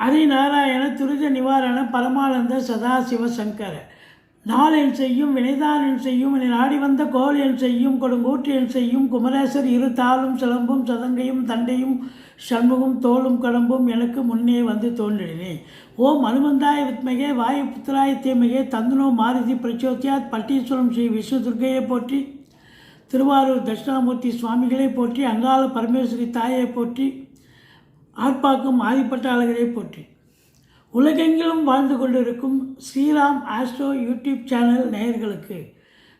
ஹரிநாராயண துரித நிவாரண பரமானந்த சதாசிவ சங்கர. நாளென் செய்யும் வினைதானென் செய்யும் என நாடி வந்த கோல் என் செய்யும் கொடுங்கூற்று என் செய்யும் குமரேசர் இரு தாளும் சிலம்பும் சதங்கையும் தண்டையும் சண்முகம் தோளும் கடம்பும் எனக்கு முன்னே வந்து தோன்றினேன் ஓம் அனுமந்தாய வித்மகே வாயு புத்திராய தீமகே தந்தனோ மாருதி பிரச்சோத்தியாத் பட்டீஸ்வரம் ஸ்ரீ விஷ்ணு துர்க்கையை போற்றி திருவாரூர் தட்சிணாமூர்த்தி சுவாமிகளை போற்றி அங்காள பரமேஸ்வரி தாயை போற்றி ஆர்ப்பாக்கும் ஆதிப்பட்ட போற்றி. உலகெங்கிலும் வாழ்ந்து கொண்டிருக்கும் ஸ்ரீராம் ஆஸ்ட்ரோ யூடியூப் சேனல் நேயர்களுக்கு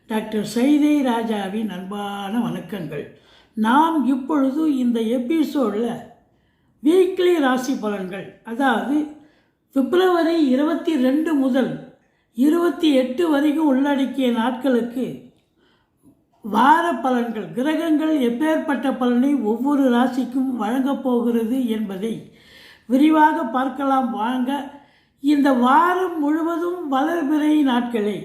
டாக்டர் சைதை ராஜாவின் அன்பான வணக்கங்கள். நாம் இப்பொழுது இந்த எபிசோடில் வீக்லி ராசி பலன்கள் அதாவது பிப்ரவரி இருபத்தி ரெண்டு முதல் இருபத்தி எட்டு வரைக்கும் உள்ளடக்கிய நாட்களுக்கு வார பலன்கள் கிரகங்கள் எப்பேற்பட்ட பலனை ஒவ்வொரு ராசிக்கும் வழங்கப் போகிறது என்பதை விரிவாக பார்க்கலாம். வாங்க இந்த வாரம் முழுவதும் வளர்பிறை நாட்களே.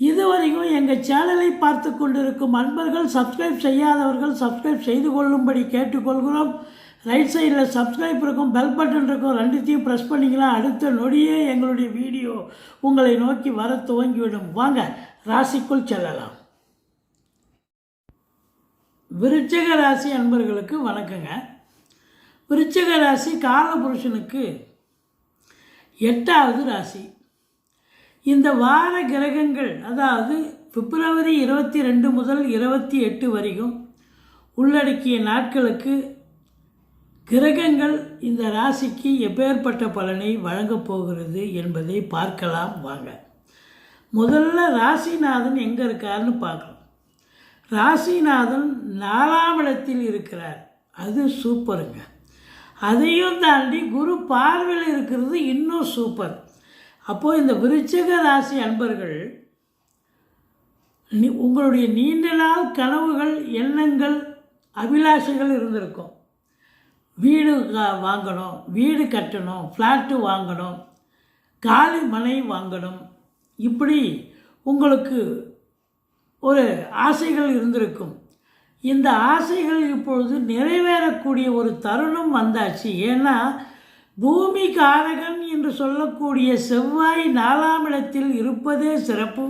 இதுவரைக்கும் எங்கள் சேனலை பார்த்து கொண்டிருக்கும் அன்பர்கள் சப்ஸ்கிரைப் செய்யாதவர்கள் சப்ஸ்கிரைப் செய்து கொள்ளும்படி கேட்டுக்கொள்கிறோம். ரைட் சைடில் சப்ஸ்கிரைப் இருக்கும் பெல் பட்டன் இருக்கும் ரெண்டுத்தையும் ப்ரெஸ் பண்ணிங்கன்னா அடுத்த நொடியே எங்களுடைய வீடியோ உங்களை நோக்கி வர துவங்கிவிடும். வாங்க ராசிக்குள் செல்லலாம். விருச்சக ராசி அன்பர்களுக்கு வணக்கங்க. விருச்சக ராசி காலபுருஷனுக்கு எட்டாவது ராசி. இந்த வார கிரகங்கள் அதாவது பிப்ரவரி இருபத்தி ரெண்டு முதல் இருபத்தி எட்டு வரைக்கும் உள்ளடக்கிய நாட்களுக்கு கிரகங்கள் இந்த ராசிக்கு எப்பேற்பட்ட பலனை வழங்கப் போகிறது என்பதை பார்க்கலாம் வாங்க. முதல்ல ராசிநாதன் எங்கே இருக்காருன்னு பார்க்கலாம். ராசிநாதன் நாலாம் இடத்தில் இருக்கிறார். அது சூப்பருங்க. அதையும் தாண்டி குரு பார்வையில் இருக்கிறது இன்னும் சூப்பர். அப்போது இந்த விருச்சக ராசி அன்பர்கள் நீ உங்களுடைய நீண்ட நாள் கனவுகள் எண்ணங்கள் அபிலாஷைகள் இருந்திருக்கும். வீடு வாங்கணும் வீடு கட்டணும் ஃப்ளாட்டு வாங்கணும் காலி மனை வாங்கணும். இப்படி உங்களுக்கு ஒரு ஆசைகள் இருந்திருக்கும். இந்த ஆசைகள் இப்பொழுது நிறைவேறக்கூடிய ஒரு தருணம் வந்தாச்சு. ஏன்னா பூமி காரகன் என்று சொல்லக்கூடிய செவ்வாய் நாலாம் இடத்தில் இருப்பதே சிறப்பு.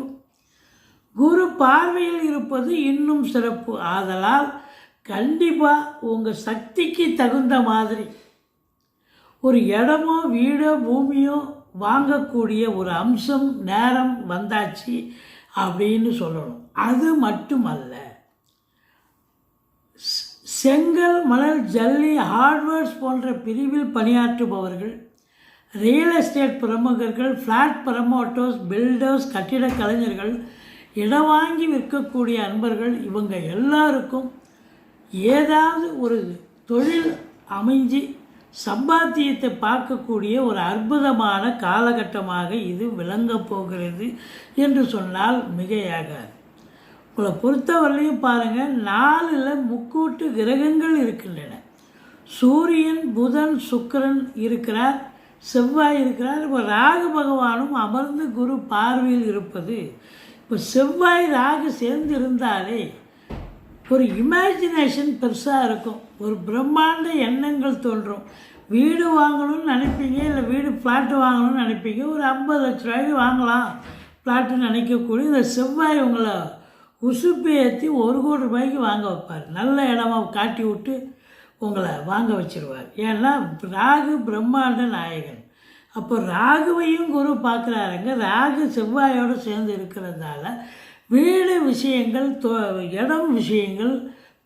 குரு பார்வையில் இருப்பது இன்னும் சிறப்பு. ஆதலால் கண்டிப்பாக உங்கள் சக்திக்கு தகுந்த மாதிரி ஒரு இடமோ வீடோ பூமியோ வாங்கக்கூடிய ஒரு அம்சம் நேரம் வந்தாச்சு. அப்படின்னு சொல்லணும். அது மட்டுமல்ல செங்கல் மணல் ஜல்லி ஹார்ட்வேர்ஸ் போன்ற பிரிவில் பணியாற்றுபவர்கள் ரியல் எஸ்டேட் பிரமுகர்கள் ஃப்ளாட் ப்ரமோட்டர்ஸ் பில்டர்ஸ் கட்டிட கலைஞர்கள் இடம் வாங்கி விற்கக்கூடிய அன்பர்கள் இவங்க எல்லாருக்கும் ஏதாவது ஒரு தொழில் அமைஞ்சு சம்பாத்தியத்தை பார்க்கக்கூடிய ஒரு அற்புதமான காலகட்டமாக இது விளங்கப் போகிறது என்று சொன்னால் மிகையாகாது. உங்களை பொறுத்தவரையிலையும் பாருங்கள் நாலில் முக்கூட்டு கிரகங்கள் இருக்கின்றன. சூரியன் புதன் சுக்கிரன் இருக்கிறார் செவ்வாய் இருக்கிறார். இப்போ ராகு பகவானும் அமர்ந்து குரு பார்வையில் இருப்பது இப்போ செவ்வாய் ராகு சேர்ந்து இருந்தாலே ஒரு இமேஜினேஷன் பெருசாக இருக்கும். ஒரு பிரம்மாண்ட எண்ணங்கள் தோன்றும். வீடு வாங்கணும்னு நினைப்பீங்க இல்லை வீடு ஃப்ளாட்டு வாங்கணும்னு நினைப்பீங்க ஒரு ஐம்பது லட்ச ரூபாய்க்கு வாங்கலாம். ஃப்ளாட்டுன்னு நினைக்கக்கூடிய இந்த செவ்வாய் உங்களை உசுப்பு ஏற்றி ஒரு கோடி ரூபாய்க்கு வாங்க வைப்பார். நல்ல இடமா காட்டி விட்டு உங்களை வாங்க வச்சிருவார். ஏன்னா ராகு பிரம்மாண்ட நாயகன். அப்போ ராகுவையும் குரு பார்க்குறாருங்க ராகு செவ்வாயோடு சேர்ந்து இருக்கிறதால வீடு விஷயங்கள் தொ இடம் விஷயங்கள்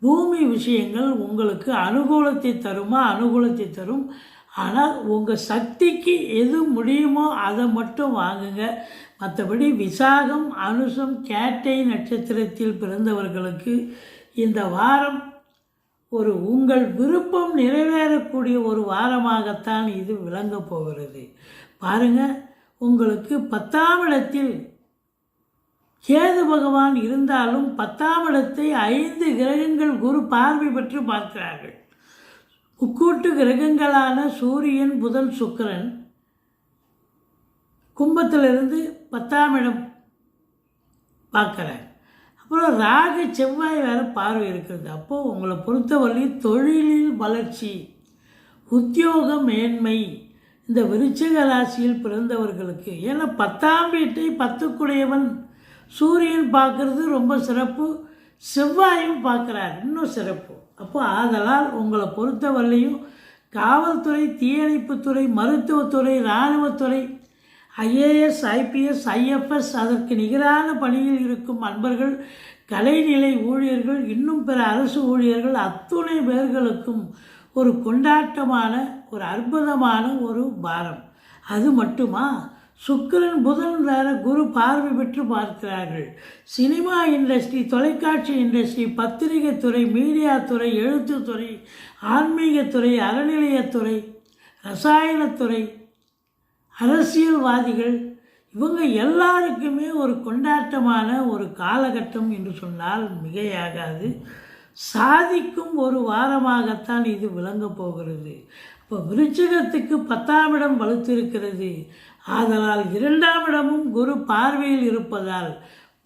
பூமி விஷயங்கள் உங்களுக்கு அனுகூலத்தை தருமா? அனுகூலத்தை தரும். ஆனால் உங்கள் சக்திக்கு எது முடியுமோ அதை மட்டும் வாங்குங்க. மற்றபடி விசாகம் அனுசம் கேட்டை நட்சத்திரத்தில் பிறந்தவர்களுக்கு இந்த வாரம் ஒரு உங்கள் விருப்பம் நிறைவேறக்கூடிய ஒரு வாரமாகத்தான் இது விளங்கப் போகிறது. பாருங்கள் உங்களுக்கு பத்தாம் இடத்தில் கேது பகவான் இருந்தாலும் பத்தாம் இடத்தை ஐந்து கிரகங்கள் குரு பார்வை பெற்று பார்க்கிறார்கள். முக்கூட்டு கிரகங்களான சூரியன் புதன் சுக்கிரன் கும்பத்திலிருந்து பத்தாம் இடம் பார்க்குறேன் அப்புறம் ராகு செவ்வாய் வேறு பார்வை இருக்கிறது. அப்போது உங்களை பொறுத்தவரை தொழிலில் வளர்ச்சி உத்தியோக மேன்மை இந்த விருச்சக ராசியில் பிறந்தவர்களுக்கு ஏன்னா பத்தாம் வீட்டை பத்துக்குடையவன் சூரியன் பார்க்குறது ரொம்ப சிறப்பு செவ்வாயும் பார்க்குறார் இன்னும் சிறப்பு. அப்போ ஆதலால் உங்களை பொறுத்தவரையிலையும் காவல்துறை தீயணைப்புத்துறை மருத்துவத்துறை இராணுவத்துறை ஐஏஎஸ் ஐபிஎஸ் ஐஎஃப்எஸ் அதற்கு நிகரான பணியில் இருக்கும் அன்பர்கள் கலைநிலை ஊழியர்கள் இன்னும் பிற அரசு ஊழியர்கள் அத்துணை பேர்களுக்கும் ஒரு கொண்டாட்டமான ஒரு அற்புதமான ஒரு பாரம். அது மட்டுமா? சுக்கிரன் புதன் தர குரு பார்வை பெற்று பார்க்கிறார்கள். சினிமா இண்டஸ்ட்ரி தொலைக்காட்சி இண்டஸ்ட்ரி பத்திரிகை துறை மீடியா துறை எழுத்துத்துறை ஆன்மீகத்துறை அறநிலையத்துறை ரசாயனத்துறை அரசியல்வாதிகள் இவங்க எல்லாருக்குமே ஒரு கொண்டாட்டமான ஒரு காலகட்டம் என்று சொன்னால் மிகையாகாது. சாதிக்கும் ஒரு வாரமாகத்தான் இது விளங்கப் போகிறது. இப்போ விருச்சிகத்துக்கு பத்தாம் இடம் வலுத்திருக்கிறது. ஆதலால் இரண்டாம் இடமும் குரு பார்வையில் இருப்பதால்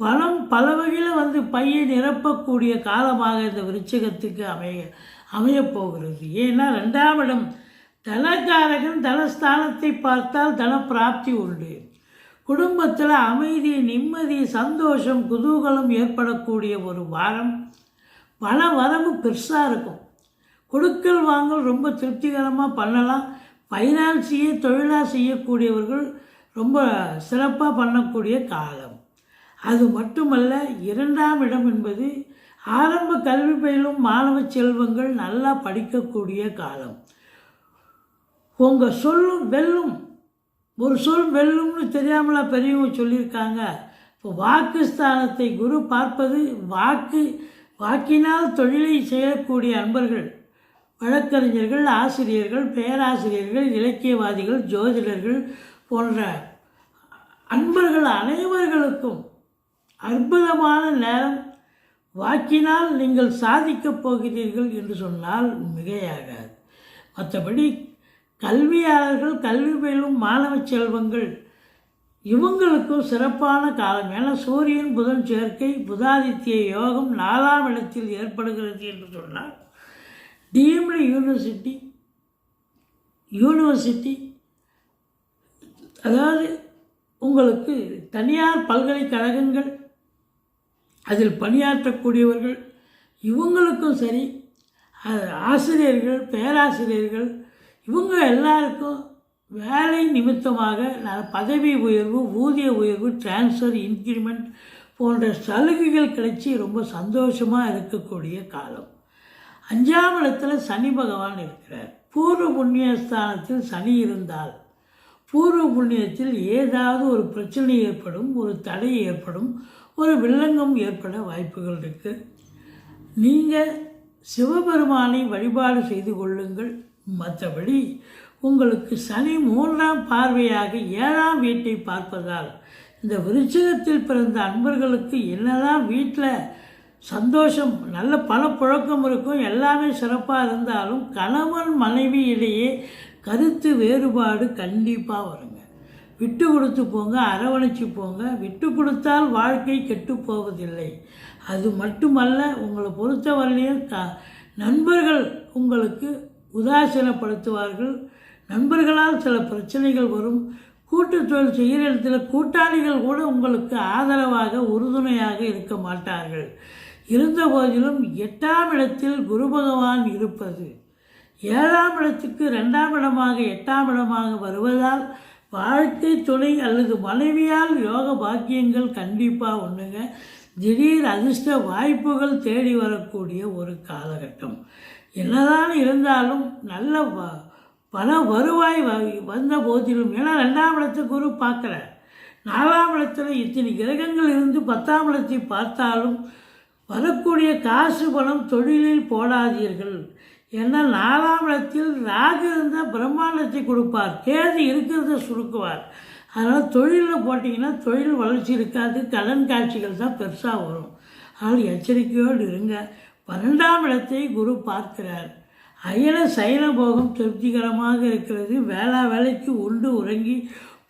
பணம் பல வகையில் வந்து பையை நிரப்பக்கூடிய காலமாக இந்த விருச்சிகத்துக்கு அமைய அமையப் போகிறது ஏன்னா ரெண்டாம் இடம் தனக்காரகன் தனஸ்தானத்தை பார்த்தால் தன பிராப்தி உண்டு. குடும்பத்தில் அமைதி நிம்மதி சந்தோஷம் குதூகலம் ஏற்படக்கூடிய ஒரு வாரம். பண வரவு பெருசாக இருக்கும். கொடுக்கல் வாங்கல் ரொம்ப திருப்திகரமாக பண்ணலாம். ஃபைனான்ஸையே தொழிலாக செய்யக்கூடியவர்கள் ரொம்ப சிறப்பாக பண்ணக்கூடிய காலம். அது மட்டுமல்ல இரண்டாம் இடம் என்பது ஆரம்ப கல்வி பயிலும் மாணவ செல்வங்கள் நல்லா படிக்கக்கூடிய காலம். உங்கள் சொல்லும் வெல்லும் ஒரு சொல் வெல்லும்னு தெரியாமலா பெரியவங்க சொல்லியிருக்காங்க. இப்போ வாக்கு ஸ்தானத்தை குரு பார்ப்பது வாக்கு வாக்கினால் தொழிலை செய்யக்கூடிய அன்பர்கள் வழக்கறிஞர்கள் ஆசிரியர்கள் பேராசிரியர்கள் இலக்கியவாதிகள் ஜோதிடர்கள் போன்ற அன்பர்கள் அனைவர்களுக்கும் அற்புதமான நேரம். வாக்கினால் நீங்கள் சாதிக்கப் போகிறீர்கள் என்று சொன்னால் மிகையாகாது. மற்றபடி கல்வியாளர்கள் கல்வி பயிலும் மாணவ செல்வங்கள் இவங்களுக்கும் சிறப்பான காலம். என சூரியன் புதன் சேர்க்கை புதாதித்ய யோகம் நாலாம் இடத்தில் ஏற்படுகிறது என்று சொன்னால் டீம்டு யூனிவர்சிட்டி யூனிவர்சிட்டி அதாவது உங்களுக்கு தனியார் பல்கலைக்கழகங்கள் அதில் பணியாற்றக்கூடியவர்கள் இவங்களுக்கும் சரி ஆசிரியர்கள் பேராசிரியர்கள் இவங்க எல்லாருக்கும் வேலை நிமித்தமாக ந- பதவி உயர்வு ஊதிய உயர்வு டிரான்ஸ்ஃபர் இன்க்ரிமெண்ட் போன்ற சலுகைகள் கிடைச்சி ரொம்ப சந்தோஷமாக இருக்கக்கூடிய காலம். அஞ்சாம் இடத்துல சனி பகவான் இருக்கிறார். பூர்வ புண்ணியஸ்தானத்தில் சனி இருந்தால் பூர்வ புண்ணியத்தில் ஏதாவது ஒரு பிரச்சனை ஏற்படும் ஒரு தடை ஏற்படும் ஒரு வில்லங்கம் ஏற்பட வாய்ப்புகள் இருக்குது நீங்கள் சிவபெருமானை வழிபாடு செய்து கொள்ளுங்கள். மற்றபடி உங்களுக்கு சனி மூன்றாம் பார்வையாக ஏழாம் வீட்டை பார்ப்பதால் இந்த விருச்சிகத்தில் பிறந்த அன்பர்களுக்கு என்னதான் வீட்டில் சந்தோஷம் நல்ல பல புழக்கம் இருக்கும் எல்லாமே சிறப்பாக இருந்தாலும் கணவன் மனைவி இடையே கருத்து வேறுபாடு கண்டிப்பாக வருங்க. விட்டு கொடுத்து போங்க அரவணைச்சு போங்க. விட்டு கொடுத்தால் வாழ்க்கை கெட்டு போவதில்லை. அது மட்டுமல்ல உங்களை பொறுத்தவரையிலையும் க நண்பர்கள் உங்களுக்கு உதாசீனப்படுத்துவார்கள். நண்பர்களால் சில பிரச்சனைகள் வரும். கூட்டு தொழில் செய்கிற இடத்துல கூட்டாளிகள் கூட உங்களுக்கு ஆதரவாக உறுதுணையாக இருக்க மாட்டார்கள். இருந்த போதிலும் எட்டாம் இடத்தில் குரு பகவான் இருப்பது. ஏழாம் இடத்துக்கு ரெண்டாம் இடமாக எட்டாம் இடமாக வருவதால் வாழ்க்கை துணை அல்லது மனைவியால் யோக பாக்கியங்கள் கண்டிப்பாக ஒன்றுங்க திடீர் அதிர்ஷ்ட வாய்ப்புகள் தேடி வரக்கூடிய ஒரு காலகட்டம். என்னதான் இருந்தாலும் நல்ல வ- வருவாய் வ- வந்த போதிலும் ஏன்னா ரெண்டாம் இடத்தை குரு பார்க்கல. நாலாம் இடத்துல இத்தனை கிரகங்கள் இருந்து பத்தாம் இடத்தை பார்த்தாலும் வரக்கூடிய காசு பணம் தொழிலில் போடாதீர்கள். ஏன்னா நாலாம் இடத்தில் ராகு இருந்தால் பிரம்மாண்டத்தை கொடுப்பார். கேது இருக்கிறத சுருக்குவார். அதனால் தொழிலில் போட்டிங்கன்னா தொழில் வளர்ச்சி இருக்காது. கடன் காட்சிகள் தான் பெருசாக வரும். அதனால் எச்சரிக்கையோடு இருங்க. பன்னெண்டாம் இடத்தை குரு பார்க்கிறார். அயன சைன போகம் திருப்திகரமாக இருக்கிறது. வேளா வேலைக்கு உண்டு உறங்கி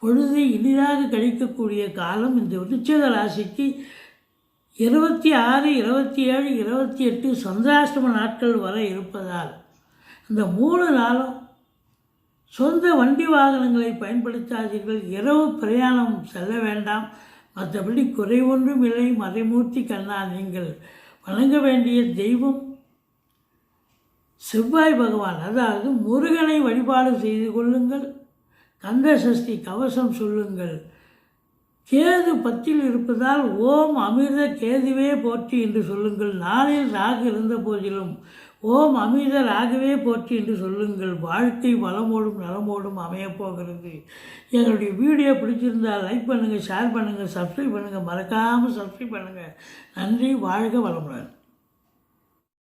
பொழுதை இனிதாக கழிக்கக்கூடிய காலம் இந்த விருச்சிக ராசிக்கு இருபத்தி ஆறு இருபத்தி ஏழு இருபத்தி எட்டு சந்திராஷ்டம நாட்கள் வரை இருப்பதால் இந்த மூணு நாளும் சொந்த வண்டி வாகனங்களை பயன்படுத்தாதீர்கள். இரவு பிரயாணம் செல்ல வேண்டாம். மற்றபடி குறைவொன்றும் இல்லை. மறைமூர்த்தி கண்ணா நீங்கள் வணங்க வேண்டிய தெய்வம் செவ்வாய் பகவான். அதாவது முருகனை வழிபாடு செய்து கொள்ளுங்கள். கந்த சஷ்டி கவசம் சொல்லுங்கள். கேது பத்தில் இருப்பதால் ஓம் அமிர்த கேதுவே போற்றி என்று சொல்லுங்கள். நாளில் ராகு இருந்த போதிலும் ஓம் அமிர்த ராகவே போற்றி என்று சொல்லுங்கள். வாழ்க்கை வளமோடும் நலமோடும் அமையப்போகிறது எங்களுடைய வீடியோ பிடிச்சிருந்தால் லைக் பண்ணுங்கள் ஷேர் பண்ணுங்கள் சப்ஸ்கிரைப் பண்ணுங்கள் மறக்காமல் சப்ஸ்கிரைப் பண்ணுங்கள் நன்றி வாழ்க வளமுடன்.